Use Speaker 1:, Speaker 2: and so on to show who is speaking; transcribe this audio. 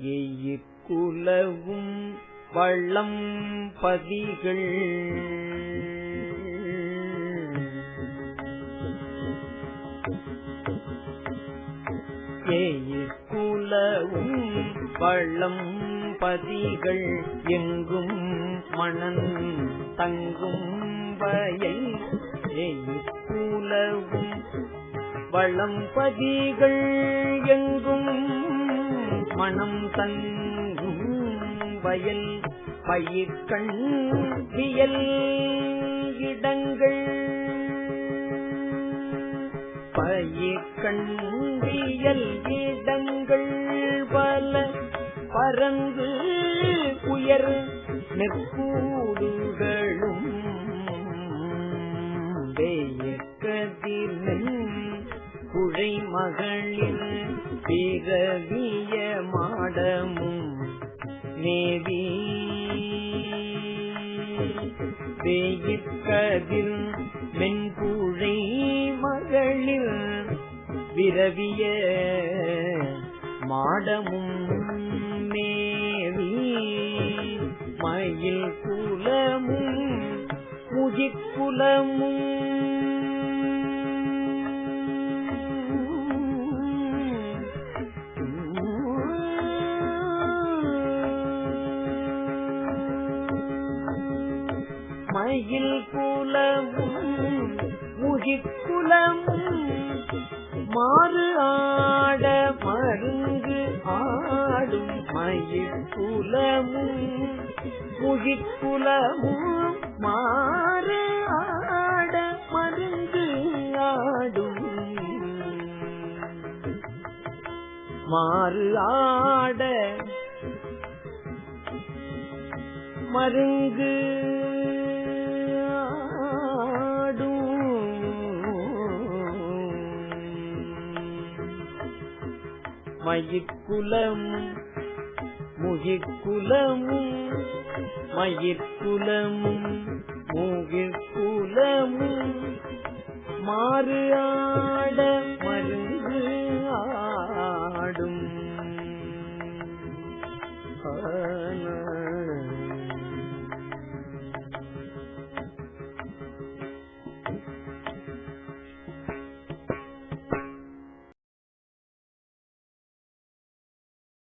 Speaker 1: எய்யிக்குலவும் வள்ளம் பதிகள். ஏயிக்குலவும் வள்ளம் பதிகள். எங்கும் மணன் தங்கும் வயல். ஏயிக்குலவும் வளம்பதிகள் எங்கும் மனம் தங்கும் வயல் பயிர்கண் வியல் இடங்கள். பயிர்கண் வியல் இடங்கள் பல பரந்து உயர் நெற்கூடுகளும் வேயக்கதிர் குழை மகளில் பிறவிய மாடமும் மேவி. வேயிற்கதிர் மென்புழை மகளில் விரவிய மாடமும் மேவி. மயில் குலமும் முஜிக்குலமும் மயில் குலமும் முகிக்குலமும் மாறு ஆட மருங்கு ஆடும் மயில் குலமும் முகிக்குலமும் மாறு ஆட மருங்கு ஆடும். மாறு ஆட மருங்கு மயிர்குலமும் முகிர்குலமும் மயிர்குலமும் மூகிர்குலமும் மாறு ஆட மருந்து ஆடும். ஆன